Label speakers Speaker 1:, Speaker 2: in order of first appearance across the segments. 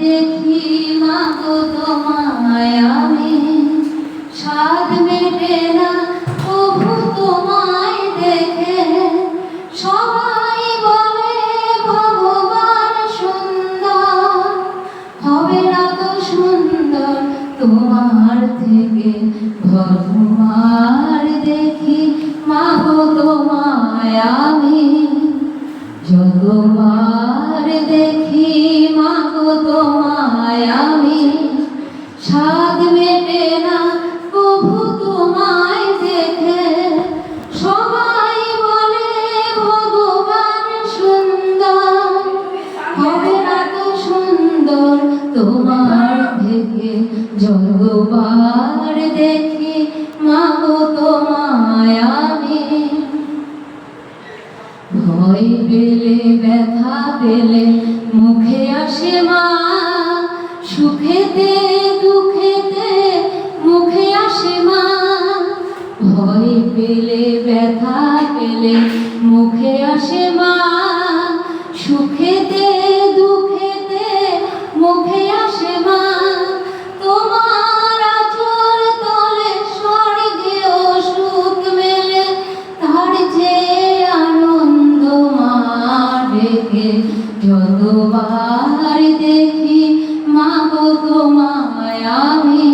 Speaker 1: দেখি মাগো তোমায় স্বাদ মেটে না প্রভু তোমায় দেখে। সবাই বলে, ভগবান সুন্দর, হবে না তো সুন্দর তোমার থেকে। ভগবান দেখি মাগো তোমায় আমি। দেখি যতবার দেখি, মাগো তোমায় আমি। ভয় পেলে, ব্যথা পেলে, মুখে আসে মা। সুখেতে, দুঃখেতে, মুখে আসে মা। ভয় পেলে, ব্যথা পেলে, মুখে আসে মা। সুখেতে যতবার দেখি মা গো তোমায় আমি।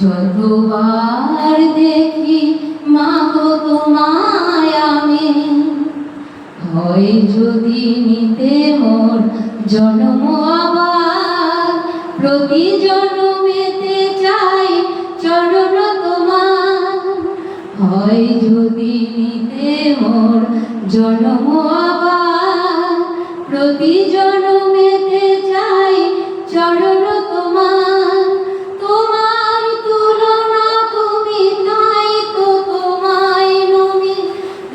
Speaker 1: যতবার দেখি মা গো তোমায় আমি। হয় যদি নিতে মোর জন্ম আবার, প্রতি জন্মেতে চাই চরণ তোমার। হয় যদি নিতে মোর জন্ম প্রতি জন্মেতে চাই চরণ তোমার। তোমার তুলনা তুমি তাই তোমায় নমি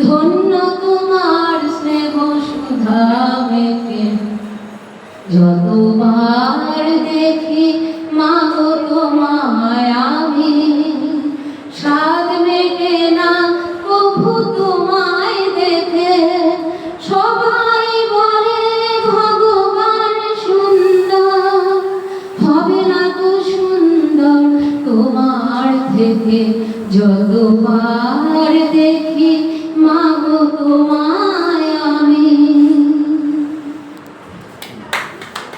Speaker 1: ধন্য তোমার স্নেহ সুধা মেখে যতবার দেখি মা গো তোমার থেকে যতবার দেখি মা গো তোমায়